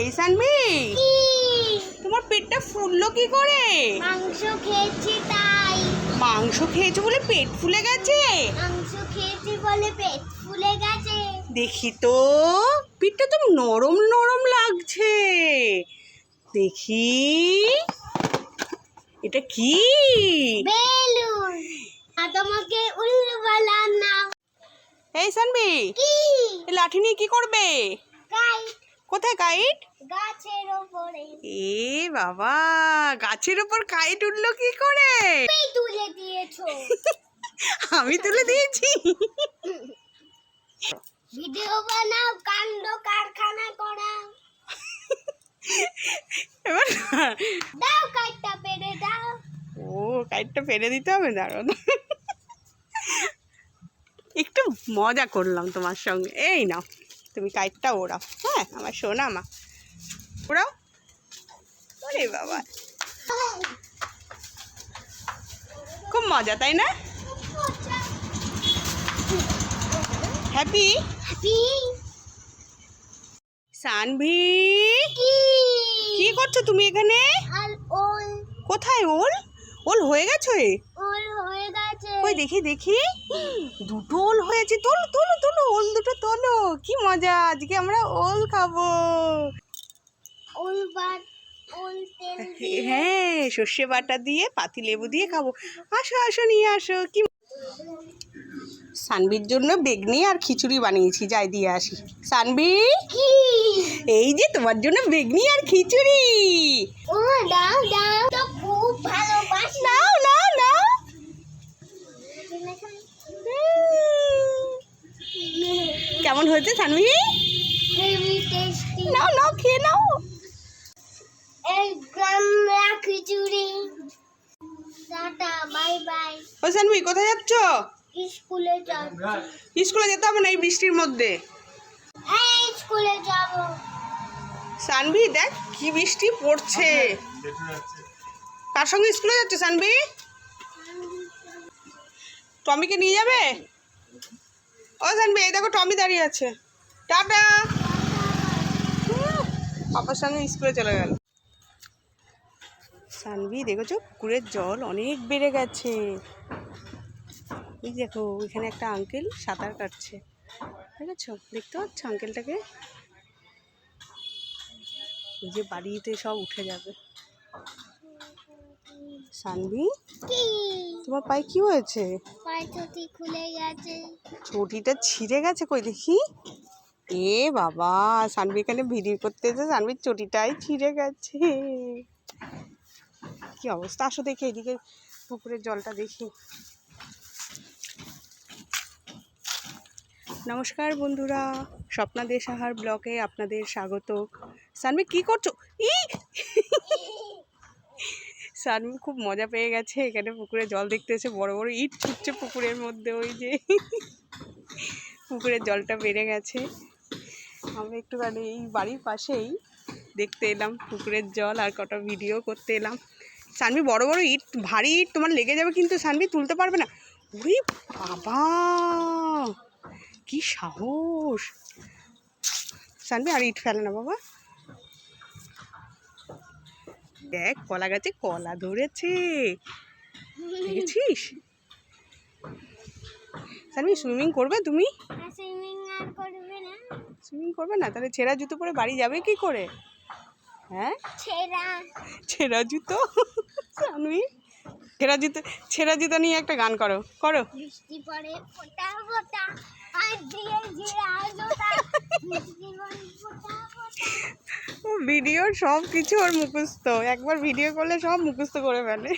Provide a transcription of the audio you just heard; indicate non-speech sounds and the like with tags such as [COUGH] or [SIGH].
এই সানবি তোমার পেটটা ফুললো কি করে? মাংস খেয়েছি তাই। মাংস খেয়েছো বলে পেট ফুলে গেছে? মাংস খেয়েছি বলে পেট ফুলে গেছে। দেখি তো পেটটা তো নরম নরম লাগছে। দেখি এটা কি? বেলুন। তোমাকে উল্লু বলার নাম। এই সানবি কি? লাঠি নিয়ে কি করবে? গাইড কোথায় কাইট? গাছের ওপরে। এ বাবা গাছের উপর কাইট উঠল কি করে? তুমি তুলে দিয়েছ। [LAUGHS] আমি তুলে দিয়েছি। ভিডিও বানাও কাণ্ড কারখানা করাও। [LAUGHS] এবার দাও কাটটা পেরে দাও। ও কাইটটা ফেলে দিতে হবে দাঁড়ান [LAUGHS] একটু মজা করলাম তোমার সঙ্গে। এই নাও। তুমি কাইটটা ওড়াও হ্যাঁ? আমার সোনা মা। ওড়াও? ওরে বাবা। খুব মজা তাই না? Happy happy Sanvi? কি কি করছ তুমি এখানে? কোথায় ওল? ওল হয়ে গেছে? ওল হয়ে গেছে। ওই দেখি দেখি। দুটো ওল হয়েছে। তোলো তোলো তোলো ওল দুটো তোলো। কি মজা আজকে আমরা ওল খাব। ওল ওল তেল হ্যাঁ সর্ষে বাটা দিয়ে পাতি লেবু দিয়ে খাব। আসো আসো নিয়ে আসো। কি সানবির জন্য বেগনি আর খিচুড়ি বানিয়েছি। যাই দিয়ে আসি। সানবি? এই যে তোমার জন্য বেগনি আর খিচুড়ি। ও দাও দাও তো খুব ভালোবাসি নাও নাও নাও কেমন হয়েছে টেস্টি নাও নাও খেয়ে নাও। খিচুড়ি। টাটা বাই বাই ও সানবি কোথায় যাচ্ছ? স্কুলে যেতে হবে না এই বৃষ্টির মধ্যে? স্কুলে যাব। সানভি দেখ কি বৃষ্টি পড়ছে। কার সঙ্গে স্কুলে যাচ্ছে সানভি। টমিকে নিয়ে যাবে? ও সানভি এই দেখো টমি দাঁড়িয়ে আছে। টাটা। পাপার সঙ্গে স্কুলে চলে গেল। সানভি, দেখেছ? পুকুরের জল অনেক বেড়ে গেছে। এই দেখো ওইখানে একটা আঙ্কেল সাঁতার কাটছে। দেখেছ? দেখতে পাচ্ছ আঙ্কেলটাকে এই যে বাড়িতে সব উঠে যাবে। সানভি তোমার পায়ে কি হয়েছে? খুলে গেছে। চটিটা ছিঁড়ে গেছে কই দেখি? এ বাবা সানভি এখানে ভিডিও করতে এসে সানভির চটিটাই ছিঁড়ে গেছে। কি অবস্থা? আসো দেখি এদিকে পুকুরের জলটা দেখি। নমস্কার বন্ধুরা স্বপ্না দেশাহার ব্লগে আপনাদের স্বাগত। সানভি কি করছ? ই সানভি খুব মজা পেয়ে গেছে। এখানে পুকুরে জল দেখতে এসে বড় বড় ইট ছুটছে পুকুরের মধ্যে ওই যে। পুকুরের জলটা বেড়ে গেছে। আমরা একটুখানি এই বাড়ির পাশেই দেখতে এলাম পুকুরের জল আর কটা ভিডিও করতে এলাম। সানভি বড় বড় ইট, ভারী ইট তোমার লেগে যাবে কিন্তু সানভি তুলতে পারবে না। উরি বাবা! কি সাহস! সানভি আর ইট ফেলে না বাবা। দেখ কলা গাছে কলা ধরেছে। দেখেছিস? সুইমিং করবে তুমি? সুইমিং করবে না। সুইমিং করবে না? তাহলে ছেঁড়া জুতো পরে বাড়ি যাবে কি করে? হ্যাঁ? ছেঁড়া। ছেঁড়া জুতো? সানভি ছেঁড়া জুতো ছেঁড়া জুতো নিয়ে একটা গান করো করো। বৃষ্টি পড়ে ফোটা ফোটা আর দিয়ে বৃষ্টি পড়ে ফোটা ভিডিওর সব কিছু ওর মুখস্থ। একবার ভিডিও করলে সব মুখস্থ করে ফেলে।